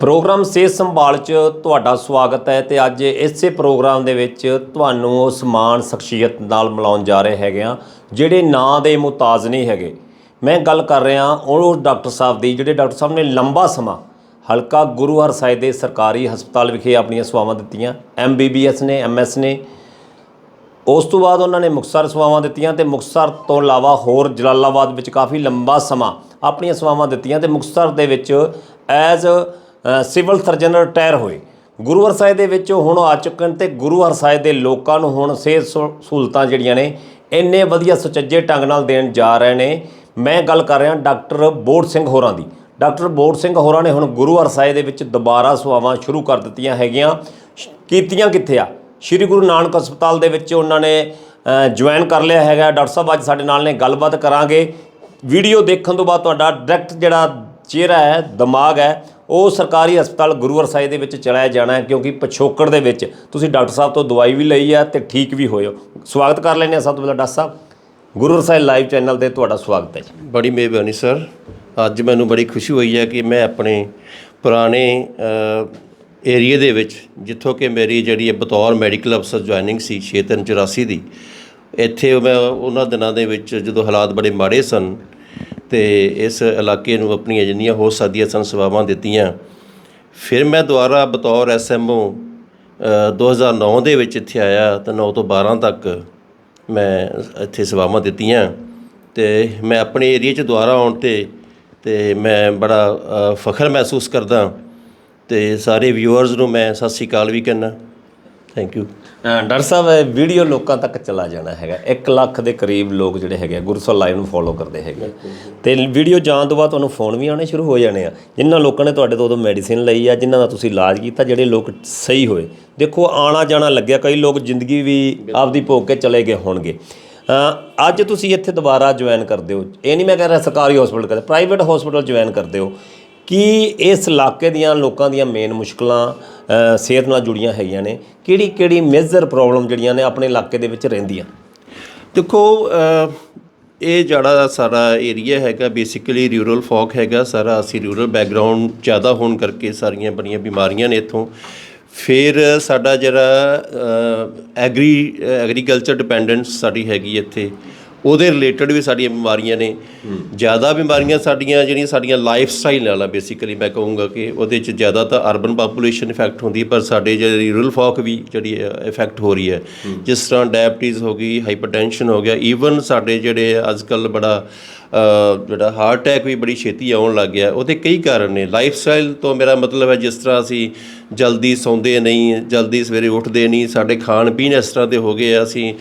Programme ਸਿਹਤ ਸੰਭਾਲ 'ਚ ਤੁਹਾਡਾ ਸਵਾਗਤ ਹੈ ਤੇ ਅੱਜ ਇਸੇ ਪ੍ਰੋਗਰਾਮ ਦੇ ਵਿੱਚ ਤੁਹਾਨੂੰ ਉਸ ਮਾਨ ਸ਼ਖਸੀਅਤ ਨਾਲ ਮਿਲਾਉਣ ਜਾ ਰਹੇ ਹੈਗੇ ਆ ਜਿਹੜੇ ਨਾਂ ਦੇ ਮੁਤਾਜ਼ ਨਹੀਂ ਹੈਗੇ। ਮੈਂ ਗੱਲ ਕਰ ਰਿਹਾ ਉਹ ਡਾਕਟਰ ਸਾਹਿਬ ਦੀ, ਜਿਹੜੇ ਡਾਕਟਰ ਸਾਹਿਬ ਨੇ ਲੰਬਾ ਸਮਾਂ ਹਲਕਾ ਗੁਰੂ ਹਰ ਸਾਹਿਬ ਦੇ ਸਰਕਾਰੀ ਹਸਪਤਾਲ ਵਿਖੇ ਆਪਣੀਆਂ ਸੇਵਾਵਾਂ ਦਿੱਤੀਆਂ। ਐਮਬੀਬੀਐਸ ਨੇ ਐਮਐਸ ਨੇ। ਉਸ ਤੋਂ ਬਾਅਦ ਉਹਨਾਂ ਨੇ ਮੁਕਤਸਰ ਸੇਵਾਵਾਂ ਦਿੱਤੀਆਂ ਤੇ ਮੁਕਤਸਰ ਤੋਂ ਇਲਾਵਾ ਹੋਰ ਜਲਾਲਾਬਾਦ ਵਿੱਚ ਕਾਫੀ ਲੰਬਾ ਸਮਾਂ ਆਪਣੀਆਂ ਸੇਵਾਵਾਂ ਦਿੱਤੀਆਂ ਤੇ ਮੁਕਤਸਰ ਦੇ ਵਿੱਚ ਐਜ਼ ਸਿਵਲ ਸਰਜਨ ਰਿਟਾਇਰ ਹੋਏ। ਗੁਰੂ ਸਾਹਿਬ ਦੇ ਵਿੱਚ ਹੁਣ ਆ ਚੁੱਕਣ ਤੇ ਗੁਰੂ ਸਾਹਿਬ ਦੇ ਲੋਕਾਂ ਨੂੰ ਹੁਣ ਸਿਹਤ ਸਹੂ- ਸਹੂਲਤਾਂ ਜਿਹੜੀਆਂ ਨੇ, ਇੰਨੇ ਵਧੀਆ ਸੁਚੱਜੇ ਢੰਗ ਨਾਲ ਦੇਣ ਜਾ ਰਹੇ ਨੇ। ਮੈਂ ਗੱਲ ਕਰ ਰਿਹਾ ਡਾਕਟਰ ਬੋੜ ਸਿੰਘ ਹੋਰਾਂ ਦੀ। ਡਾਕਟਰ ਬੋੜ ਸਿੰਘ ਹੋਰਾਂ ਨੇ ਹੁਣ ਗੁਰੂ ਸਾਹਿਬ ਦੇ ਵਿੱਚ ਦੁਬਾਰਾ ਸੇਵਾਵਾਂ ਸ਼ੁਰੂ ਕਰ ਦਿੱਤੀਆਂ ਹੈਗੀਆਂ। ਸ਼- ਕੀਤੀਆਂ ਕਿੱਥੇ ਆ? ਸ਼੍ਰੀ ਗੁਰੂ ਨਾਨਕ ਹਸਪਤਾਲ ਦੇ ਵਿੱਚ ਉਹਨਾਂ ਨੇ ਜੁਆਇਨ ਕਰ ਲਿਆ ਹੈਗਾ। ਡਾਕਟਰ ਸਾਹਿਬ, ਅੱਜ ਸਾਡੇ ਨਾਲ ਨੇ, ਗੱਲਬਾਤ ਕਰਾਂਗੇ। ਵੀਡੀਓ ਦੇਖਣ ਤੋਂ ਬਾਅਦ ਤੁਹਾਡਾ ਡਾਇਰੈਕਟ ਜਿਹੜਾ ਚਿਹਰਾ ਹੈ, ਦਿਮਾਗ ਹੈ ਉਹ ਸਰਕਾਰੀ ਹਸਪਤਾਲ ਗੁਰੂਵਰ ਸਾਹਿਬ ਦੇ ਵਿੱਚ ਚਲਾਇਆ ਜਾਣਾ ਹੈ, ਕਿਉਂਕਿ ਪਿਛੋਕੜ ਦੇ ਵਿੱਚ ਤੁਸੀਂ ਡਾਕਟਰ ਸਾਹਿਬ ਤੋਂ ਦਵਾਈ ਵੀ ਲਈ ਹੈ ਤੇ ਠੀਕ ਵੀ ਹੋਏ ਹੋ। ਸਵਾਗਤ ਕਰ ਲੈਂਦੇ ਹਾਂ ਸਭ ਤੋਂ ਪਹਿਲਾਂ ਡਾਕਟਰ ਸਾਹਿਬ। ਗੁਰੂ ਹਰਸਾਏ ਲਾਈਵ ਚੈਨਲ ਤੇ ਤੁਹਾਡਾ ਸਵਾਗਤ ਹੈ ਜੀ। ਬੜੀ ਮਿਹਰਬਾਨੀ ਸਰ। ਅੱਜ ਮੈਨੂੰ ਬੜੀ ਖੁਸ਼ੀ ਹੋਈ ਹੈ ਕਿ ਮੈਂ ਆਪਣੇ ਪੁਰਾਣੇ ਏਰੀਆ ਦੇ ਵਿੱਚ, ਜਿੱਥੋਂ ਕਿ ਮੇਰੀ ਜਿਹੜੀ ਹੈ ਬਤੌਰ ਮੈਡੀਕਲ ਅਫਸਰ ਜੁਆਇਨਿੰਗ ਸੀ 6384 ਦੀ, ਇੱਥੇ ਮੈਂ ਉਹਨਾਂ ਦਿਨਾਂ ਦੇ ਵਿੱਚ ਜਦੋਂ ਹਾਲਾਤ ਬੜੇ ਮਾੜੇ ਸਨ ਅਤੇ ਇਸ ਇਲਾਕੇ ਨੂੰ ਆਪਣੀਆਂ ਜਿੰਨੀਆਂ ਹੋ ਸਕਦੀਆਂ ਸਨ ਸੇਵਾਵਾਂ ਦਿੱਤੀਆਂ। ਫਿਰ ਮੈਂ ਦੁਬਾਰਾ ਬਤੌਰ ਐਸਐਮਓ 2009 ਦੇ ਵਿੱਚ ਇੱਥੇ ਆਇਆ ਤਾਂ 9 ਤੋਂ 12 ਤੱਕ ਮੈਂ ਇੱਥੇ ਸੇਵਾਵਾਂ ਦਿੱਤੀਆਂ ਤੇ ਮੈਂ ਆਪਣੇ ਏਰੀਆ 'ਚ ਦੁਬਾਰਾ ਆਉਣ ਤੇ ਤੇ ਮੈਂ ਬੜਾ ਫਖਰ ਮਹਿਸੂਸ ਕਰਦਾ ਤੇ ਸਾਰੇ ਵਿਊਅਰਸ ਨੂੰ ਮੈਂ ਸਤਿ ਸ੍ਰੀ ਅਕਾਲ ਵੀ ਕਹਿੰਦਾ। ਥੈਂਕ ਯੂ ਡਾਕਟਰ ਸਾਹਿਬ, ਇਹ ਵੀਡੀਓ ਲੋਕਾਂ ਤੱਕ ਚਲਾ ਜਾਣਾ ਹੈਗਾ। 1 ਲੱਖ ਦੇ ਕਰੀਬ ਲੋਕ ਜਿਹੜੇ ਹੈਗੇ ਆ ਗੁਰਸਲ ਲਾਈਵ ਨੂੰ ਫੋਲੋ ਕਰਦੇ ਹੈਗੇ। ਤੇ ਵੀਡੀਓ ਜਾਣ ਤੋਂ ਬਾਅਦ ਤੁਹਾਨੂੰ ਫੋਨ ਵੀ ਆਉਣੇ ਸ਼ੁਰੂ ਹੋ ਜਾਣੇ ਆ। ਜਿਨ੍ਹਾਂ ਲੋਕਾਂ ਨੇ ਤੁਹਾਡੇ ਤੋਂ ਉਦੋਂ ਮੈਡੀਸਿਨ ਲਈ ਆ, ਜਿਨ੍ਹਾਂ ਦਾ ਤੁਸੀਂ ਇਲਾਜ ਕੀਤਾ, ਜਿਹੜੇ ਲੋਕ ਸਹੀ ਹੋਏ। ਦੇਖੋ, ਆਣਾ ਜਾਣਾ ਲੱਗਿਆ, ਕਈ ਲੋਕ ਜ਼ਿੰਦਗੀ ਵੀ ਆਪਦੀ ਭੋਗ ਕੇ ਚਲੇ ਗਏ ਹੋਣਗੇ। ਅੱਜ ਤੁਸੀਂ ਇੱਥੇ ਦੁਬਾਰਾ ਜੁਆਇਨ ਕਰਦੇ ਹੋ। ਇਹ ਨਹੀਂ ਮੈਂ ਕਹਿ ਰਿਹਾ ਸਰਕਾਰੀ ਹਸਪੀਟਲ ਕਰਦੇ ਪ੍ਰਾਈਵੇਟ ਹਸਪੀਟਲ ਜੁਆਇਨ ਕਰਦੇ ਹੋ। ਕਿ ਇਸ ਇਲਾਕੇ ਦੀਆਂ ਲੋਕਾਂ ਦੀਆਂ ਮੇਨ ਮੁਸ਼ਕਲਾਂ ਸਿਹਤ ਨਾਲ ਜੁੜੀਆਂ ਹੈਗੀਆਂ ਨੇ। ਕਿਹੜੀ ਕਿਹੜੀ ਮੇਜਰ ਪ੍ਰੋਬਲਮ ਜਿਹੜੀਆਂ ਨੇ ਆਪਣੇ ਇਲਾਕੇ ਦੇ ਵਿੱਚ ਰਹਿੰਦੀਆਂ? ਦੇਖੋ ਇਹ ਜਿਹੜਾ ਸਾਰਾ ਏਰੀਆ ਹੈਗਾ ਬੇਸਿਕਲੀ ਰੂਰਲ ਫੋਕ ਹੈਗਾ। ਸਾਰਾ ਅਸੀਂ ਰੂਰਲ ਬੈਕਗ੍ਰਾਉਂਡ ਜ਼ਿਆਦਾ ਹੋਣ ਕਰਕੇ ਸਾਰੀਆਂ ਬੜੀਆਂ ਬਿਮਾਰੀਆਂ ਨੇ ਇੱਥੋਂ। ਫਿਰ ਸਾਡਾ ਜਿਹੜਾ ਐਗਰੀ ਐਗਰੀਕਲਚਰ ਡਿਪੈਂਡੈਂਸ ਸਾਡੀ ਹੈਗੀ ਇੱਥੇ। ਉਹਦੇ ਰਿਲੇਟਡ ਵੀ ਸਾਡੀਆਂ ਬਿਮਾਰੀਆਂ ਨੇ। ਜ਼ਿਆਦਾ ਬਿਮਾਰੀਆਂ ਸਾਡੀਆਂ ਜਿਹੜੀਆਂ ਸਾਡੀਆਂ ਲਾਈਫ ਸਟਾਈਲ ਨਾਲ ਆ ਬੇਸਿਕਲੀ ਮੈਂ ਕਹੂੰਗਾ ਕਿ ਉਹਦੇ 'ਚ ਜ਼ਿਆਦਾ ਤਾਂ ਅਰਬਨ ਪਾਪੂਲੇਸ਼ਨ ਇਫੈਕਟ ਹੁੰਦੀ ਹੈ ਪਰ ਸਾਡੇ ਜਿਹੜੇ ਰੂਰਲ ਫੋਕ ਵੀ ਜਿਹੜੀ ਇਫੈਕਟ ਹੋ ਰਹੀ ਹੈ। ਜਿਸ ਤਰ੍ਹਾਂ ਡਾਇਬਟੀਜ਼ ਹੋ ਗਈ ਹਾਈਪਰਟੈਂਸ਼ਨ ਹੋ ਗਿਆ ਈਵਨ ਸਾਡੇ ਜਿਹੜੇ ਅੱਜ ਕੱਲ ਬੜਾ ਜਿਹੜਾ ਹਾਰਟ ਅਟੈਕ ਵੀ ਬੜੀ ਛੇਤੀ ਆਉਣ ਲੱਗ ਗਿਆ। ਉਹਦੇ ਕਈ ਕਾਰਨ ਨੇ। ਲਾਈਫ ਸਟਾਈਲ ਤੋਂ ਮੇਰਾ ਮਤਲਬ ਹੈ, ਜਿਸ ਤਰ੍ਹਾਂ ਅਸੀਂ ਜਲਦੀ ਸੌਂਦੇ ਨਹੀਂ, ਜਲਦੀ ਸਵੇਰੇ ਉੱਠਦੇ ਨਹੀਂ, ਸਾਡੇ ਖਾਣ ਪੀਣ ਇਸ ਤਰ੍ਹਾਂ ਦੇ ਹੋ ਗਏ ਆ, ਅਸੀਂ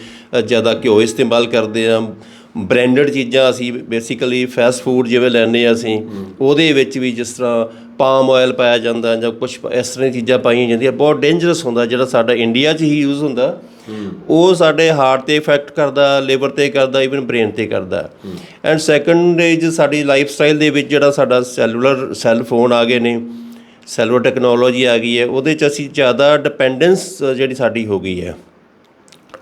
ਜ਼ਿਆਦਾ ਘਿਓ ਇਸਤੇਮਾਲ ਕਰਦੇ ਆ। ਬ੍ਰਾਂਡਡ ਚੀਜ਼ਾਂ ਅਸੀਂ ਬੇਸਿਕਲੀ ਫਾਸਟ ਫੂਡ ਜਿਵੇਂ ਲੈਂਦੇ ਆ ਅਸੀਂ, ਉਹਦੇ ਵਿੱਚ ਵੀ ਜਿਸ ਤਰ੍ਹਾਂ ਪਾਮ ਆਇਲ ਪਾਇਆ ਜਾਂਦਾ ਜਾਂ ਕੁਝ ਇਸ ਤਰ੍ਹਾਂ ਦੀਆਂ ਚੀਜ਼ਾਂ ਪਾਈਆਂ ਜਾਂਦੀਆਂ। ਬਹੁਤ ਡੇਂਜਰਸ ਹੁੰਦਾ, ਜਿਹੜਾ ਸਾਡਾ ਇੰਡੀਆ 'ਚ ਹੀ ਯੂਜ਼ ਹੁੰਦਾ। ਉਹ ਸਾਡੇ ਹਾਰਟ ਤੇ ਇਫੈਕਟ ਕਰਦਾ ਲਿਵਰ ਤੇ ਕਰਦਾ ਇਵਨ ਬ੍ਰੇਨ ਤੇ ਕਰਦਾ। ਐਂਡ ਸੈਕੰਡ ਇਜ ਸਾਡੀ ਲਾਈਫ ਸਟਾਈਲ ਦੇ ਵਿੱਚ ਜਿਹੜਾ ਸਾਡਾ ਸੈਲੂਲਰ ਸੈੱਲ ਫੋਨ ਆ ਗਏ ਨੇ ਸੈਲੂਲਰ ਟੈਕਨੋਲੋਜੀ ਆ ਗਈ ਹੈ, ਉਹਦੇ 'ਚ ਅਸੀਂ ਜ਼ਿਆਦਾ ਡਿਪੈਂਡੈਂਸ ਜਿਹੜੀ ਸਾਡੀ ਹੋ ਗਈ ਹੈ।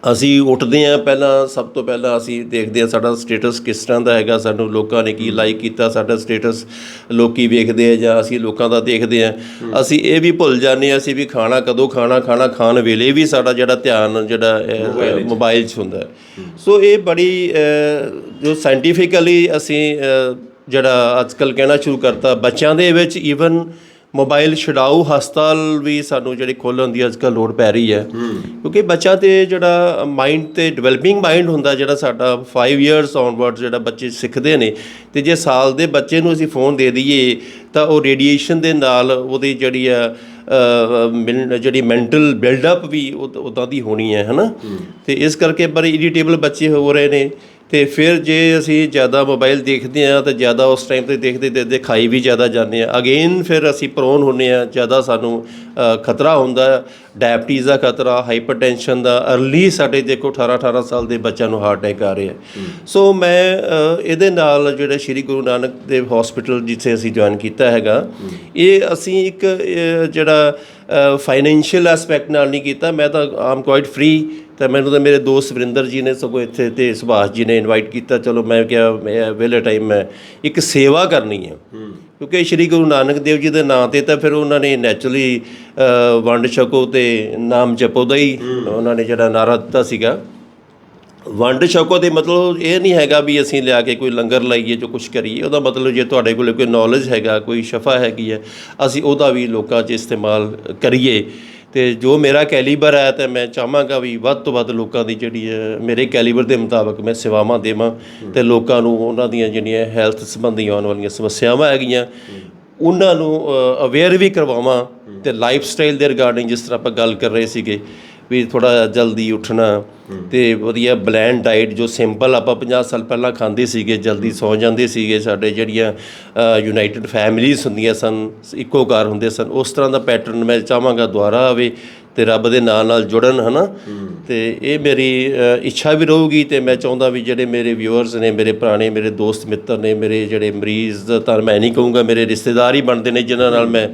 ਅਸੀਂ ਉੱਠਦੇ ਹਾਂ ਪਹਿਲਾਂ ਸਭ ਤੋਂ ਪਹਿਲਾਂ ਅਸੀਂ ਦੇਖਦੇ ਹਾਂ ਸਾਡਾ ਸਟੇਟਸ ਕਿਸ ਤਰ੍ਹਾਂ ਦਾ ਹੈਗਾ ਸਾਨੂੰ ਲੋਕਾਂ ਨੇ ਕੀ ਲਾਈਕ ਕੀਤਾ ਸਾਡਾ ਸਟੇਟਸ ਲੋਕੀ ਵੇਖਦੇ ਆ ਜਾਂ ਅਸੀਂ ਲੋਕਾਂ ਦਾ ਦੇਖਦੇ ਹਾਂ। ਅਸੀਂ ਇਹ ਵੀ ਭੁੱਲ ਜਾਂਦੇ ਹਾਂ ਅਸੀਂ ਵੀ ਖਾਣਾ ਕਦੋਂ ਖਾਣਾ ਖਾਣਾ ਖਾਣ ਵੇਲੇ ਵੀ ਸਾਡਾ ਜਿਹੜਾ ਧਿਆਨ ਜਿਹੜਾ ਮੋਬਾਈਲ 'ਚ ਹੁੰਦਾ। ਸੋ ਇਹ ਬੜੀ ਜੋ ਸਾਇੰਟੀਫਿਕਲੀ ਅਸੀਂ ਜਿਹੜਾ ਅੱਜਕੱਲ ਕਹਿਣਾ ਸ਼ੁਰੂ ਕਰਤਾ ਬੱਚਿਆਂ ਦੇ ਵਿੱਚ ਈਵਨ ਮੋਬਾਈਲ ਛਡਾਊ ਹਸਪਤਾਲ ਵੀ ਸਾਨੂੰ ਜਿਹੜੇ ਖੋਲ੍ਹਣ ਦੀ ਅੱਜਕੱਲ ਲੋੜ ਪੈ ਰਹੀ ਹੈ। ਕਿਉਂਕਿ ਬੱਚਾ ਤੇ ਜਿਹੜਾ ਮਾਈਂਡ ਤੇ ਡਿਵੈਲਪਿੰਗ ਮਾਈਂਡ ਹੁੰਦਾ ਜਿਹੜਾ ਸਾਡਾ 5 ਇਅਰਸ ਔਨਵਰਡ ਜਿਹੜਾ ਬੱਚੇ ਸਿੱਖਦੇ ਨੇ ਤੇ ਜੇ ਸਾਲ ਦੇ ਬੱਚੇ ਨੂੰ ਅਸੀਂ ਫੋਨ ਦੇ ਦਈਏ ਤਾਂ ਉਹ ਰੇਡੀਏਸ਼ਨ ਦੇ ਨਾਲ ਉਹਦੀ ਜਿਹੜੀ ਆ ਜਿਹੜੀ ਮੈਂਟਲ ਬਿਲਡਅਪ ਵੀ ਉਦਾਂ ਦੀ ਹੋਣੀ ਹੈ ਹਨਾ? ਤੇ ਇਸ ਕਰਕੇ ਬੜੇ ਇਰੀਟੇਬਲ ਬੱਚੇ ਹੋ ਰਹੇ ਨੇ। ਤੇ ਫਿਰ ਜੇ ਅਸੀਂ ਜ਼ਿਆਦਾ ਮੋਬਾਈਲ ਦੇਖਦੇ ਆ ਤਾਂ ਜ਼ਿਆਦਾ ਉਸ ਟਾਈਮ ਤੇ ਦੇਖਦੇ ਦੇਖਦੇ ਖਾਈ ਵੀ ਜ਼ਿਆਦਾ ਜਾਂਦੇ ਆ ਅਗੇਨ ਫਿਰ ਅਸੀਂ ਪ੍ਰੋਨ ਹੁੰਨੇ ਆ ਜ਼ਿਆਦਾ ਸਾਨੂੰ ਖਤਰਾ ਹੁੰਦਾ ਡਾਇਬਟੀਜ਼ ਦਾ ਖਤਰਾ ਹਾਈਪਰਟੈਂਸ਼ਨ ਦਾ ਅਰਲੀ ਸਾਡੇ ਦੇਖੋ 18 18 ਸਾਲ ਦੇ ਬੱਚਿਆਂ ਨੂੰ ਹਾਰਟ ਅਟੈਕ ਆ ਰਿਹਾ ਸੋ ਮੈਂ ਇਹਦੇ ਨਾਲ ਜਿਹੜਾ ਸ਼੍ਰੀ ਗੁਰੂ ਨਾਨਕ ਦੇਵ ਹਸਪੀਟਲ ਜਿੱਥੇ ਅਸੀਂ ਜੁਆਇਨ ਕੀਤਾ ਹੈਗਾ ਇਹ ਅਸੀਂ ਇੱਕ ਜਿਹੜਾ ਫਾਈਨੈਂਸ਼ੀਅਲ ਐਸਪੈਕਟ ਨਾਲ ਨਹੀਂ ਕੀਤਾ। ਮੈਂ ਤਾਂ ਆਮ ਕੁਆਇਟ ਫ੍ਰੀ ਤਾਂ ਮੈਨੂੰ ਤਾਂ ਮੇਰੇ ਦੋਸਤ ਵਰਿੰਦਰ ਜੀ ਨੇ ਸਗੋਂ ਇੱਥੇ ਤੇ ਸੁਭਾਸ਼ ਜੀ ਨੇ ਇਨਵਾਈਟ ਕੀਤਾ। ਚਲੋ ਮੈਂ ਕਿਹਾ ਮੈਂ ਵੇਲੇ ਟਾਈਮ ਮੈਂ ਇੱਕ ਸੇਵਾ ਕਰਨੀ ਹੈ। ਕਿਉਂਕਿ ਸ਼੍ਰੀ ਗੁਰੂ ਨਾਨਕ ਦੇਵ ਜੀ ਦੇ ਨਾਂ ਤੇ ਤਾਂ ਫਿਰ ਉਹਨਾਂ ਨੇ ਨੈਚੁਰਲੀ ਵੰਡ ਛਕੋ ਤੇ ਨਾਮ ਜਪੋ ਦਾ ਹੀ। ਉਹਨਾਂ ਨੇ ਜਿਹੜਾ ਨਾਰਾ ਦਿੱਤਾ ਸੀਗਾ। ਵੰਡ ਛਕੋ ਦੇ ਮਤਲਬ ਇਹ ਨਹੀਂ ਹੈਗਾ ਵੀ ਅਸੀਂ ਲਿਆ ਕੇ ਕੋਈ ਲੰਗਰ ਲਾਈਏ ਜੋ ਕੁਝ ਕਰੀਏ। ਉਹਦਾ ਮਤਲਬ ਜੇ ਤੁਹਾਡੇ ਕੋਲ ਕੋਈ ਨੌਲੇਜ ਹੈਗਾ, ਕੋਈ ਸ਼ਫਾ ਹੈਗੀ ਹੈ, ਅਸੀਂ ਉਹਦਾ ਵੀ ਲੋਕਾਂ 'ਚ ਇਸਤੇਮਾਲ ਕਰੀਏ। ਤੇ ਜੋ ਮੇਰਾ ਕੈਲੀਬਰ ਹੈ ਤੇ ਮੈਂ ਚਾਹਾਂਗਾ ਵੀ ਵੱਧ ਤੋਂ ਵੱਧ ਲੋਕਾਂ ਦੀ ਜਿਹੜੀ ਹੈ, ਮੇਰੇ ਕੈਲੀਬਰ ਦੇ ਮੁਤਾਬਕ ਮੈਂ ਸੇਵਾਵਾਂ ਦੇਵਾਂ ਤੇ ਲੋਕਾਂ ਨੂੰ ਉਹਨਾਂ ਦੀਆਂ ਜਿਹੜੀਆਂ ਹੈਲਥ ਸੰਬੰਧੀ ਆਉਣ ਵਾਲੀਆਂ ਸਮੱਸਿਆਵਾਂ ਹੈਗੀਆਂ, ਉਹਨਾਂ ਨੂੰ ਅਵੇਅਰ ਵੀ ਕਰਵਾਵਾਂ ਤੇ ਲਾਈਫ ਸਟਾਈਲ ਦੇ ਰਿਗਾਰਡਿੰਗ ਜਿਸ ਤਰ੍ਹਾਂ ਆਪਾਂ ਗੱਲ ਕਰ ਰਹੇ ਸੀਗੇ। ਵੀ ਥੋੜਾ ਜਲਦੀ ਉੱਠਣਾ ਤੇ ਵਧੀਆ ਬਲੈਂਡ ਡਾਈਟ ਜੋ ਸਿੰਪਲ ਆਪਾਂ 50 ਸਾਲ ਪਹਿਲਾਂ ਖਾਂਦੇ ਸੀਗੇ ਜਲਦੀ ਸੌ ਜਾਂਦੇ ਸੀਗੇ ਸਾਡੇ ਜਿਹੜੀਆਂ ਯੂਨਾਈਟਿਡ ਫੈਮਿਲੀਜ਼ ਹੁੰਦੀਆਂ ਸਨ ਇੱਕੋ ਘਰ ਹੁੰਦੇ ਸਨ ਉਸ ਤਰ੍ਹਾਂ ਦਾ ਪੈਟਰਨ ਮੈਂ ਚਾਹਾਂਗਾ ਦੁਬਾਰਾ ਆਵੇ ਤੇ ਰੱਬ ਦੇ ਨਾਲ ਨਾਲ ਜੁੜਨ ਹਨਾ? ਤੇ ਇਹ ਮੇਰੀ ਇੱਛਾ ਵੀ ਰਹੂਗੀ ਤੇ ਮੈਂ ਚਾਹੁੰਦਾ ਵੀ ਜਿਹੜੇ ਮੇਰੇ ਵਿਊਅਰਸ ਨੇ ਮੇਰੇ ਪੁਰਾਣੇ ਮੇਰੇ ਦੋਸਤ ਮਿੱਤਰ ਨੇ ਮੇਰੇ ਜਿਹੜੇ ਮਰੀਜ਼ ਤਾਂ ਮੈਂ ਨਹੀਂ ਕਹੂੰਗਾ ਮੇਰੇ ਰਿਸ਼ਤੇਦਾਰ ਹੀ ਬਣਦੇ ਨੇ ਜਿਨ੍ਹਾਂ ਨਾਲ ਮੈਂ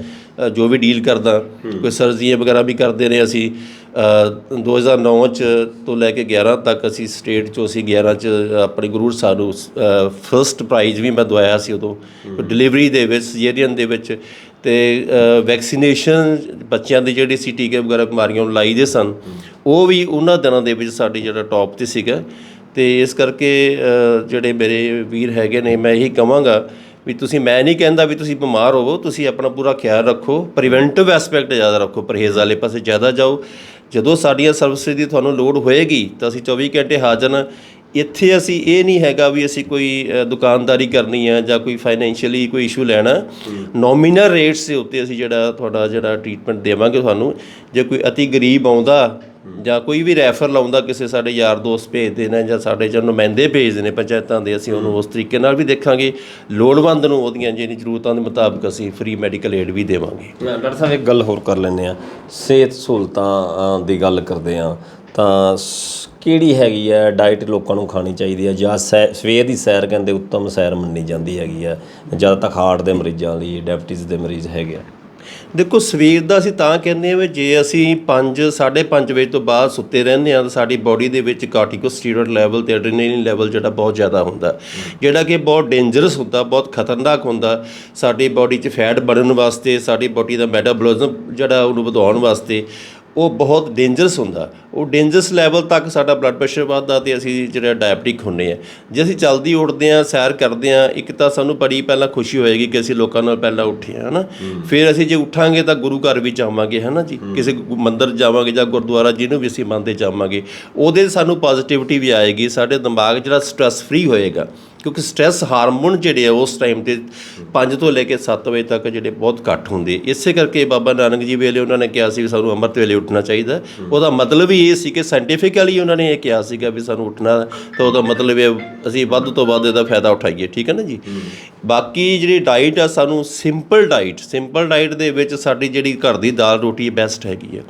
ਜੋ ਵੀ ਡੀਲ ਕਰਦਾ ਕੋਈ ਸਰਜਰੀਆਂ ਵਗੈਰਾ ਵੀ ਕਰਦੇ ਨੇ ਅਸੀਂ 2009 ਚ ਤੋਂ ਲੈ ਕੇ 11 ਤੱਕ ਅਸੀਂ ਸਟੇਟ ਚੋਂ ਅਸੀਂ 11 ਚ ਆਪਣੇ ਗੁਰੂ ਸਾਹਿਬ ਨੂੰ ਫਰਸਟ ਪ੍ਰਾਈਜ਼ ਵੀ ਮੈਂ ਦਵਾਇਆ ਸੀ ਉਦੋਂ ਡਿਲੀਵਰੀ ਦੇ ਵਿੱਚ ਸੀਜ਼ਰੀਅਨ ਦੇ ਵਿੱਚ। ਤੇ ਵੈਕਸੀਨੇਸ਼ਨ ਬੱਚਿਆਂ ਦੇ ਜਿਹੜੇ ਸੀ ਟੀਕੇ ਵਗੈਰਾ ਬਿਮਾਰੀਆਂ ਨੂੰ ਲਾਈ ਦੇ ਸਨ। ਉਹ ਵੀ ਉਹਨਾਂ ਦਿਨਾਂ ਦੇ ਵਿੱਚ ਸਾਡੀ ਜਿਹੜਾ ਟੌਪ ਤੇ ਸੀਗਾ। ਤੇ ਇਸ ਕਰਕੇ ਜਿਹੜੇ ਮੇਰੇ ਵੀਰ ਹੈਗੇ ਨੇ ਮੈਂ ਇਹੀ ਕਹਾਂਗਾ ਵੀ ਤੁਸੀਂ ਮੈਂ ਨਹੀਂ ਕਹਿੰਦਾ ਵੀ ਤੁਸੀਂ ਬਿਮਾਰ ਹੋਵੋ ਤੁਸੀਂ ਆਪਣਾ ਪੂਰਾ ਖਿਆਲ ਰੱਖੋ ਪ੍ਰੀਵੈਂਟਿਵ ਐਸਪੈਕਟ ਜ਼ਿਆਦਾ ਰੱਖੋ ਪਰਹੇਜ਼ ਵਾਲੇ ਪਾਸੇ ਜ਼ਿਆਦਾ ਜਾਓ। ਜਦੋਂ ਸਾਡੀਆਂ ਸਰਵਿਸਿਜ਼ ਦੀ ਤੁਹਾਨੂੰ ਲੋੜ ਹੋਏਗੀ ਤਾਂ ਅਸੀਂ 24 ਘੰਟੇ ਹਾਜ਼ਰ ਹਾਂ। ਇੱਥੇ ਅਸੀਂ ਇਹ ਨਹੀਂ ਹੈਗਾ ਵੀ ਅਸੀਂ ਕੋਈ ਦੁਕਾਨਦਾਰੀ ਕਰਨੀ ਹੈ ਜਾਂ ਕੋਈ ਫਾਈਨੈਂਸ਼ੀਅਲੀ ਕੋਈ ਇਸ਼ੂ ਲੈਣਾ। ਨੋਮੀਨਲ ਰੇਟਸ ਦੇ ਉੱਤੇ ਅਸੀਂ ਜਿਹੜਾ ਤੁਹਾਡਾ ਜਿਹੜਾ ਟ੍ਰੀਟਮੈਂਟ ਦੇਵਾਂਗੇ ਤੁਹਾਨੂੰ। ਜੇ ਕੋਈ ਅਤੀ ਗਰੀਬ ਆਉਂਦਾ ਜਾਂ ਕੋਈ ਵੀ ਰੈਫਰ ਲਾਉਂਦਾ ਕਿਸੇ ਸਾਡੇ ਯਾਰ ਦੋਸਤ ਭੇਜਦੇ ਨੇ ਜਾਂ ਸਾਡੇ ਚ ਨੁਮਾਇੰਦੇ ਭੇਜਦੇ ਨੇ ਪੰਚਾਇਤਾਂ ਦੇ ਅਸੀਂ ਉਹਨੂੰ ਉਸ ਤਰੀਕੇ ਨਾਲ ਵੀ ਦੇਖਾਂਗੇ। ਲੋੜਵੰਦ ਨੂੰ ਉਹਦੀਆਂ ਜਿਹੜੀ ਜ਼ਰੂਰਤਾਂ ਦੇ ਮੁਤਾਬਕ ਅਸੀਂ ਫ੍ਰੀ ਮੈਡੀਕਲ ਏਡ ਵੀ ਦੇਵਾਂਗੇ। ਡਾਕਟਰ ਸਾਹਿਬ ਇੱਕ ਗੱਲ ਹੋਰ ਕਰ ਲੈਂਦੇ ਆ ਸਿਹਤ ਸਹੂਲਤਾਂ ਦੀ ਗੱਲ ਕਰਦੇ ਆ ਤਾਂ ਕਿਹੜੀ ਹੈਗੀ ਹੈ? ਡਾਈਟ ਲੋਕਾਂ ਨੂੰ ਖਾਣੀ ਚਾਹੀਦੀ ਹੈ ਜਾਂ ਸਵੇਰ ਦੀ ਸੈਰ ਕਹਿੰਦੇ ਉੱਤਮ ਸੈਰ ਮੰਨੀ ਜਾਂਦੀ ਹੈਗੀ ਹੈ। ਜਦ ਤੱਕ ਹਾਰਟ ਦੇ ਮਰੀਜ਼ਾਂ ਲਈ ਡਾਇਬਟੀਜ਼ ਦੇ ਮਰੀਜ਼ ਹੈਗੇ ਆ। ਦੇਖੋ, ਸਵੇਰ ਦਾ ਅਸੀਂ ਤਾਂ ਕਹਿੰਦੇ ਹਾਂ ਵੀ ਜੇ ਅਸੀਂ 5 5:30 ਵਜੇ ਤੋਂ ਬਾਅਦ ਸੁੱਤੇ ਰਹਿੰਦੇ ਹਾਂ ਤਾਂ ਸਾਡੀ ਬਾਡੀ ਦੇ ਵਿੱਚ ਕਾਰਟੀਕੋਸਟੀਰੋਇਡ ਲੈਵਲ ਤੇ ਐਡਰੀਨਲਿਨ ਲੈਵਲ ਜਿਹੜਾ ਬਹੁਤ ਜ਼ਿਆਦਾ ਹੁੰਦਾ। ਜਿਹੜਾ ਕਿ ਬਹੁਤ ਡੇਂਜਰਸ ਹੁੰਦਾ, ਬਹੁਤ ਖਤਰਨਾਕ ਹੁੰਦਾ। ਸਾਡੀ ਬਾਡੀ 'ਚ ਫੈਟ ਬਣਨ ਵਾਸਤੇ, ਸਾਡੀ ਬਾਡੀ ਦਾ ਮੈਟਾਬੋਲਿਜ਼ਮ ਜਿਹੜਾ ਉਹਨੂੰ ਵਧਾਉਣ ਵਾਸਤੇ ਉਹ ਬਹੁਤ ਡੇਂਜਰਸ ਹੁੰਦਾ। ਉਹ ਡੇਂਜਰਸ ਲੈਵਲ ਤੱਕ ਸਾਡਾ ਬਲੱਡ ਪ੍ਰੈਸ਼ਰ ਵੱਧਦਾ ਤੇ ਅਸੀਂ ਜਿਹੜਾ ਡਾਇਬਟਿਕ ਹੁੰਨੇ ਆ ਜੇ ਅਸੀਂ ਜਲਦੀ ਉੱਠਦੇ ਆ ਸੈਰ ਕਰਦੇ ਆ ਇੱਕ ਤਾਂ ਸਾਨੂੰ ਬੜੀ ਪਹਿਲਾਂ ਖੁਸ਼ੀ ਹੋਏਗੀ ਕਿ ਅਸੀਂ ਲੋਕਾਂ ਨਾਲ ਪਹਿਲਾਂ ਉੱਠੇ ਆ ਹਨਾ। ਫਿਰ ਅਸੀਂ ਜੇ ਉੱਠਾਂਗੇ ਤਾਂ ਗੁਰੂ ਘਰ ਵੀ ਜਾਵਾਂਗੇ ਹਨਾ ਜੀ। ਕਿਸੇ ਮੰਦਿਰ ਜਾਵਾਂਗੇ ਜਾਂ ਗੁਰਦੁਆਰਾ ਜਿਹਨੂੰ ਵੀ ਅਸੀਂ ਮੰਨਦੇ ਜਾਵਾਂਗੇ। ਉਹਦੇ ਸਾਨੂੰ ਪੋਜ਼ਿਟਿਵਿਟੀ ਵੀ ਆਏਗੀ ਸਾਡੇ ਦਿਮਾਗ ਜਿਹੜਾ ਸਟ੍ਰੈਸ ਫ੍ਰੀ ਹੋਏਗਾ। ਕਿਉਂਕਿ ਸਟ੍ਰੈਸ ਹਾਰਮੋਨ ਜਿਹੜੇ ਆ ਉਸ ਟਾਈਮ ਤੇ 5 ਤੋਂ ਲੈ ਕੇ 7 ਵਜੇ ਤੱਕ ਜਿਹੜੇ ਬਹੁਤ ਘੱਟ ਹੁੰਦੇ। ਇਸੇ ਕਰਕੇ ਬਾਬਾ ਨਾਨਕ ਜੀ ਵੇਲੇ ਉਹਨਾਂ ਨੇ ਕਿਹਾ ਸੀ ਵੀ ਸਾਨੂੰ ਅੰਮ੍ਰਿਤ ਵੇਲੇ ਉੱਠਣਾ ਚਾਹੀਦਾ। ਉਹਦਾ ਮਤਲਬ ਹੀ ਇਹ ਸੀ ਕਿ ਸਾਇੰਟੀਫਿਕਲੀ ਉਹਨਾਂ ਨੇ ਇਹ ਕਿਹਾ ਸੀਗਾ ਵੀ ਸਾਨੂੰ ਉੱਠਣਾ, ਤਾਂ ਉਹਦਾ ਮਤਲਬ ਇਹ ਅਸੀਂ ਵੱਧ ਤੋਂ ਵੱਧ ਇਹਦਾ ਫਾਇਦਾ ਉਠਾਈਏ, ਠੀਕ ਹੈ ਨਾ ਜੀ? ਬਾਕੀ ਜਿਹੜੀ ਡਾਈਟ ਆ ਸਾਨੂੰ ਸਿੰਪਲ ਡਾਈਟ ਸਿੰਪਲ ਡਾਈਟ ਦੇ ਵਿੱਚ ਸਾਡੀ ਜਿਹੜੀ ਘਰ ਦੀ ਦਾਲ ਰੋਟੀ ਬੈਸਟ ਹੈਗੀ ਆ।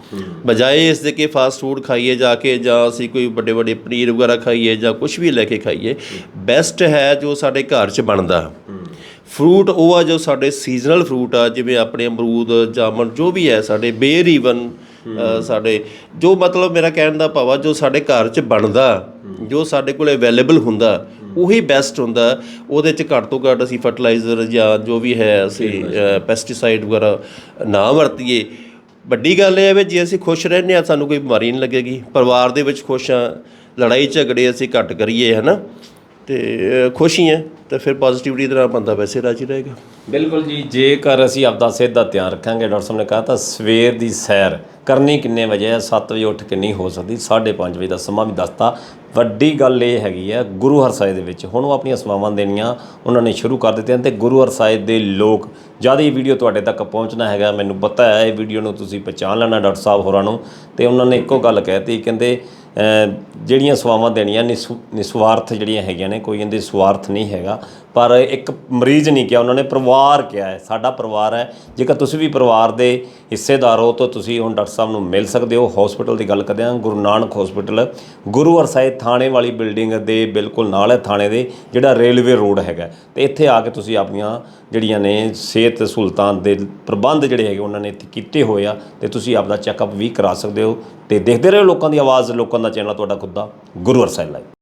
ਬਜਾਏ ਇਸ ਦੇ ਕਿ ਫਾਸਟ ਫੂਡ ਖਾਈਏ ਜਾ ਕੇ ਜਾਂ ਅਸੀਂ ਕੋਈ ਵੱਡੇ ਵੱਡੇ ਪਨੀਰ ਵਗੈਰਾ ਖਾਈਏ ਜਾਂ ਕੁਝ ਵੀ ਲੈ ਕੇ ਖਾਈਏ ਬੈਸਟ ਹੈ ਜੋ ਸਾਡੇ ਘਰ 'ਚ ਬਣਦਾ। ਫਰੂਟ ਉਹ ਆ ਜੋ ਸਾਡੇ ਸੀਜ਼ਨਲ ਫਰੂਟ ਆ, ਜਿਵੇਂ ਆਪਣੇ ਅਮਰੂਦ ਜਾਮਨ ਜੋ ਵੀ ਹੈ ਸਾਡੇ ਬੇਰ ਈਵਨ ਸਾਡੇ, ਜੋ ਮਤਲਬ ਮੇਰਾ ਕਹਿਣ ਦਾ ਭਾਵ ਆ, ਜੋ ਸਾਡੇ ਘਰ 'ਚ ਬਣਦਾ, ਜੋ ਸਾਡੇ ਕੋਲ ਅਵੇਲੇਬਲ ਹੁੰਦਾ, ਉਹੀ ਬੈਸਟ ਹੁੰਦਾ। ਉਹਦੇ 'ਚ ਘੱਟ ਤੋਂ ਘੱਟ ਅਸੀਂ ਫਰਟੀਲਾਈਜ਼ਰ ਜਾਂ ਜੋ ਵੀ ਹੈ, ਅਸੀਂ ਪੈਸਟੀਸਾਈਡ ਵਗੈਰਾ ਨਾ ਵਰਤੀਏ। ਵੱਡੀ ਗੱਲ ਇਹ ਹੈ ਵੀ ਜੇ ਅਸੀਂ ਖੁਸ਼ ਰਹਿੰਦੇ ਆ ਸਾਨੂੰ ਕੋਈ ਬਿਮਾਰੀ ਨਹੀਂ ਲੱਗੇਗੀ। ਪਰਿਵਾਰ ਦੇ ਵਿੱਚ ਖੁਸ਼ ਆ ਲੜਾਈ ਝਗੜੇ ਅਸੀਂ ਘੱਟ ਕਰੀਏ, ਹਨਾ? ਤੇ ਅ, ਖੁਸ਼ ਹੀ ਹੈ ਤਾਂ ਫਿਰ ਪੋਜ਼ਿਟਿਵਿਟੀ ਦੇ ਨਾਲ ਬੰਦਾ ਵੈਸੇ ਰਾਜੀ ਰਹੇਗਾ। ਬਿਲਕੁਲ ਜੀ ਜੇਕਰ ਅਸੀਂ ਆਪਦਾ ਸਿਹਤ ਦਾ ਧਿਆਨ ਰੱਖਾਂਗੇ ਡਾਕਟਰ ਸਾਹਿਬ ਨੇ ਕਹਾ ਤਾਂ ਸਵੇਰ ਦੀ ਸੈਰ ਕਰਨੀ ਕਿੰਨੇ ਵਜੇ ਹੈ 7 ਵਜੇ ਉੱਠ ਕੇ ਨਹੀਂ ਹੋ ਸਕਦੀ 5:30 ਵਜੇ ਦਾ ਸਮਾਂ ਵੀ ਦੱਸਤਾ। ਵੱਡੀ ਗੱਲ ਇਹ ਹੈਗੀ ਹੈ ਗੁਰੂ ਹਰਸਾਏ ਦੇ ਵਿੱਚ ਹੁਣ ਉਹ ਆਪਣੀਆਂ ਸੇਵਾਵਾਂ ਦੇਣੀਆਂ ਉਹਨਾਂ ਨੇ ਸ਼ੁਰੂ ਕਰ ਦਿੱਤੀਆਂ ਤੇ ਗੁਰੂ ਹਰਸਾਏ ਦੇ ਲੋਕ ਜ਼ਿਆਦਾ ਇਹ ਵੀਡੀਓ ਤੁਹਾਡੇ ਤੱਕ ਪਹੁੰਚਣਾ ਹੈਗਾ ਮੈਨੂੰ ਪਤਾ ਹੈ ਇਹ ਵੀਡੀਓ ਨੂੰ ਤੁਸੀਂ ਪਛਾਣ ਲੈਣਾ ਡਾਕਟਰ ਸਾਹਿਬ ਹੋਰਾਂ ਨੂੰ ਤੇ ਉਹਨਾਂ ਨੇ ਇੱਕੋ ਗੱਲ ਕਹਿਤੀ ਕਹਿੰਦੇ ਜਿਹੜੀਆਂ ਸੇਵਾਵਾਂ ਦੇਣੀਆਂ ਨਿਸੁ- ਨਿਸਵਾਰਥ ਜਿਹੜੀਆਂ ਹੈਗੀਆਂ ਨੇ, ਕੋਈ ਇਹਦੇ ਸਵਾਰਥ ਨਹੀਂ ਹੈਗਾ। ਪਰ ਇੱਕ ਮਰੀਜ਼ ਨਹੀਂ ਕਿਹਾ, ਉਹਨਾਂ ਨੇ ਪਰਿਵਾਰ ਕਿਹਾ ਹੈ। ਸਾਡਾ ਪਰਿਵਾਰ ਹੈ। ਜੇਕਰ ਤੁਸੀਂ ਵੀ ਪਰਿਵਾਰ ਦੇ ਹਿੱਸੇਦਾਰ ਹੋ, ਤਾਂ ਤੁਸੀਂ ਹੁਣ ਡਾਕਟਰ ਸਾਹਿਬ ਨੂੰ ਮਿਲ ਸਕਦੇ ਹੋ। ਹਸਪੀਟਲ ਦੀ ਗੱਲ ਕਰਦੇ ਹਾਂ, ਗੁਰੂ ਨਾਨਕ ਹਸਪੀਟਲ ਗੁਰੂ ਸਾਹਿਬ ਥਾਣੇ ਵਾਲੀ ਬਿਲਡਿੰਗ ਦੇ ਬਿਲਕੁਲ ਨਾਲ ਹੈ, ਥਾਣੇ ਦੇ, ਜਿਹੜਾ ਰੇਲਵੇ ਰੋਡ ਹੈਗਾ। ਤੇ ਇੱਥੇ ਆ ਕੇ ਤੁਸੀਂ ਆਪਣੀਆਂ ਜਿਹੜੀਆਂ ਨੇ ਸਿਹਤ ਸਹੂਲਤਾਂ ਦੇ ਪ੍ਰਬੰਧ ਜਿਹੜੇ ਹੈਗੇ, ਉਹਨਾਂ ਨੇ ਇੱਥੇ ਕੀਤੇ ਹੋਏ ਆ। ਤੇ ਤੁਸੀਂ ਆਪਦਾ ਚੈੱਕਅਪ ਵੀ ਕਰਾ ਸਕਦੇ ਹੋ। ਤੇ ਦੇਖਦੇ ਰਹੋ ਲੋਕਾਂ ਦੀ ਆਵਾਜ਼, ਲੋਕਾਂ ਦਾ ਚੈਨਲ ਤੁਹਾਡਾ ਖੁਦ ਦਾ ਗੁਰੂ ਹਰਸਾਏ ਲਾਈਵ।